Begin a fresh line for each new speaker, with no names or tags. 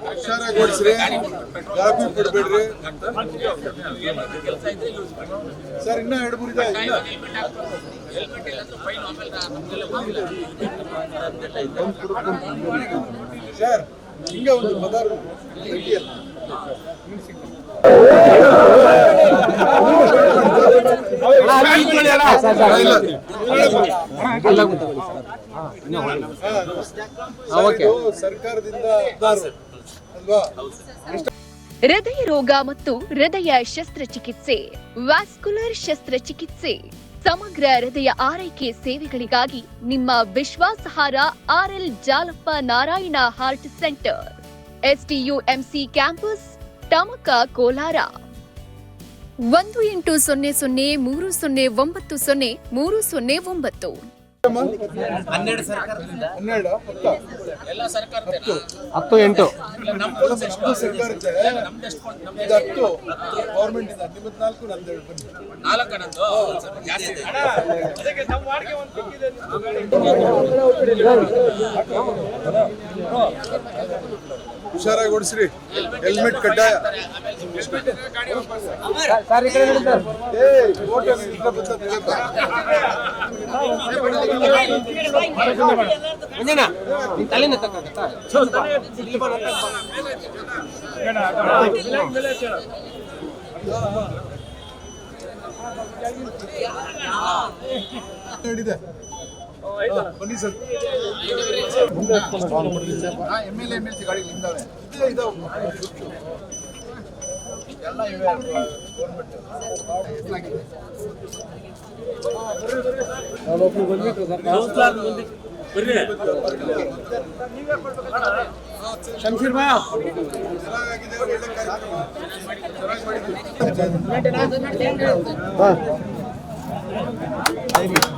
ಹುಷಾರಾಗಿ ಗಾಬಿ ಬಿಡ್ಬೇಡ್ರಿ ಸರ್ ಇನ್ನ ಎರಡು ಮೂರು ಸರ್ ಹಿಂಗ ಒಂದು ಪದಾರ್ಥ ಗಟ್ಟಿಯಲ್ಲ. ಹಾ, ಸರ್, ಇದು ಸರ್ಕಾರದಿಂದ ಅಲ್ವಾ
ಹೃದಯ ರೋಗ ಮತ್ತು ಹೃದಯ ಶಸ್ತ್ರಚಿಕಿತ್ಸೆ, ವ್ಯಾಸ್ಕುಲರ್ ಶಸ್ತ್ರಚಿಕಿತ್ಸೆ, ಸಮಗ್ರ ಹೃದಯ ಆರೈಕೆ ಸೇವೆಗಳಿಗಾಗಿ ನಿಮ್ಮ ವಿಶ್ವಾಸಾರ್ಹ RL Jalappa Narayana heart centre SDUMC campus Tamaka Kolar. ಒಂದು ಎಂಟು ಸೊನ್ನೆ ಸೊನ್ನೆ ಮೂರು ಸೊನ್ನೆ ಒಂಬತ್ತು ಸೊನ್ನೆ ಮೂರು ಸೊನ್ನೆ ಒಂಬತ್ತು.
ಹನ್ನೆರಡು ಸರ್ಕಾರದಿಂದ.
ಹನ್ನೆರಡು ಹತ್ತ.
ಎಲ್ಲ ಸರ್ಕಾರದ
ಹತ್ತು. ಎಂಟು.
ನಮ್ದು ಸರ್ಕಾರಕ್ಕೆ ಇದು ಹತ್ತು. ಗೌರ್ಮೆಂಟ್ ಇದೆ ನಿಮ್ಮದು ನಾಲ್ಕು ನಂದೆರಡು ಬನ್ನಿ
ನಾಲ್ಕು ನಂದು? ಜಾಸ್ತಿ ಇದೆ.
ಹುಷಾರಾಗಿ ಓಡಿಸ್ರಿ ಹೆಲ್ಮೆಟ್ ಕಡ್ಡಾಯ
ಸರ್
ಬನ್ನಿ sir. M L M L C ಗಾಡಿ ನಿಂದಾವೆ ಇದೇ ಇದಾವೆ. ಎಲ್ಲ ಇವೆ. ಗೌರ್ಮೆಂಟ್
ಶಂಶೀರ್ ಭಯ
ಚೆನ್ನಾಗಿದೆ